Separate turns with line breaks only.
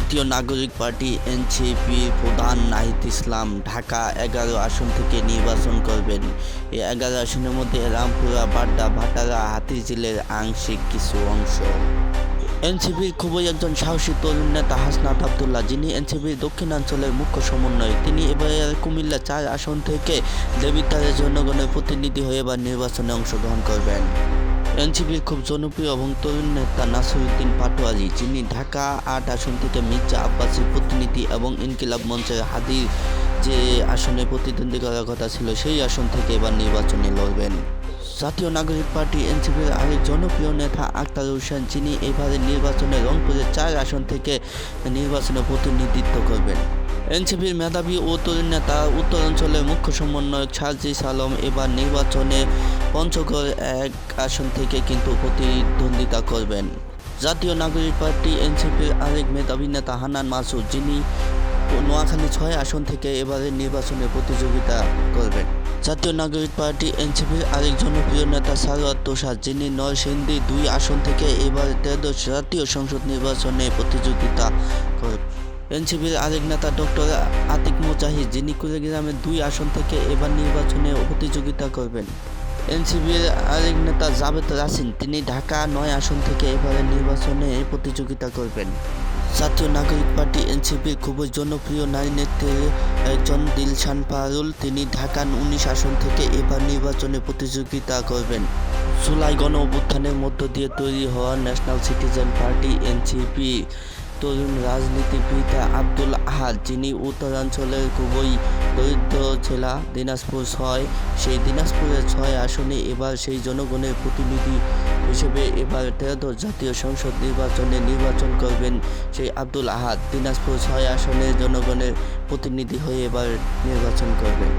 জাতীয় নাগরিক party NCP প্রধান নাহিদ ইসলাম ঢাকা এগারো আসন থেকে নির্বাচন করবেন। এই এগারো আসনের মধ্যে রামপুরা, বাড্ডা, ভাটারা হাতিঝিলের আংশিক কিছু অংশ। এনসিপির খুবই একজন সাহসী তরুণ নেতা হাসনাত আবদুল্লাহ, যিনি এনসিপির দক্ষিণাঞ্চলের মুখ্য সমন্বয়ক। তিনি এবারে কুমিল্লা চার আসন থেকে দেবিদ্বারের জনগণের প্রতিনিধি হয়ে এবার নির্বাচনে অংশগ্রহণ করবেন। এনসিপির খুব জনপ্রিয় এবং তরুণ নেতা নাসিরুদ্দিন পাটোয়ারি, যিনি ঢাকা আট আসন থেকে মির্জা আব্বাসের প্রতিনিধি এবং ইনকিলাব মঞ্চের হাদির যে আসনে প্রতিদ্বন্দ্বী করার কথা ছিল, সেই আসন থেকে এবার নির্বাচনে লড়বেন। জাতীয় নাগরিক পার্টি এনসিপির আরেক জনপ্রিয় নেতা আক্তার হোসেন, যিনি এবারে নির্বাচনে রংপুরের চার আসন থেকে নির্বাচনে প্রতিনিধিত্ব করবেন। এনসিপির মেধাবী ও তরুণ নেতা উত্তরাঞ্চলের মুখ্য সমন্বয়ক সার্জিস আলম এবার নির্বাচনে পঞ্চগড় এক আসন থেকে কিন্তু প্রতিদ্বন্দ্বিতা করবেন। জাতীয় নাগরিক পার্টি এনসিপির আরেক মেধাবী নেতা হান্নান মাসুদ, যিনি নোয়াখালী ছয় আসন থেকে এবারে নির্বাচনে প্রতিযোগিতা করবেন। জাতীয় নাগরিক পার্টি এনসিপির আরেক জনপ্রিয় নেতা সারোয়ার তোষার, যিনি নরসিংদী দুই আসন থেকে এবার ত্রয়োদশ জাতীয় সংসদ নির্বাচনে প্রতিযোগিতা এনসিপির আরেক নেতা ডক্টর আতিক মুজাহিদ, যিনি কুড়িগ্রামের দুই আসন থেকে এবার নির্বাচনে প্রতিযোগিতা করবেন। এনসিপির আরেক নেতা জাভেদ রাসিন তিনি ঢাকা নয় আসন থেকে এবারের নির্বাচনে প্রতিযোগিতা করবেন। জাতীয় নাগরিক পার্টি এনসিপির খুবই জনপ্রিয় নারী নেত্রী একজন দিলশান পারুল তিনি ঢাকা উনিশ আসন থেকে এবার নির্বাচনে প্রতিযোগিতা করবেন। জুলাই গণ অভ্যুত্থানের মধ্য দিয়ে তৈরি হওয়া ন্যাশনাল সিটিজেন পার্টি এনসিপি তরুণ রাজনীতিবিদ আব্দুল আহাদ, যিনি উত্তরাঞ্চলের খুবই দরিদ্র জেলা দিনাজপুর ছয়। সেই দিনাজপুরের ছয় আসনে এবার সেই জনগণের প্রতিনিধি হিসেবে এবার ত্রয়োদশ জাতীয় সংসদ নির্বাচনে নির্বাচন করবেন সেই আব্দুল আহাদ। দিনাজপুর ছয় আসনে জনগণের প্রতিনিধি হয়ে এবার নির্বাচন করবেন।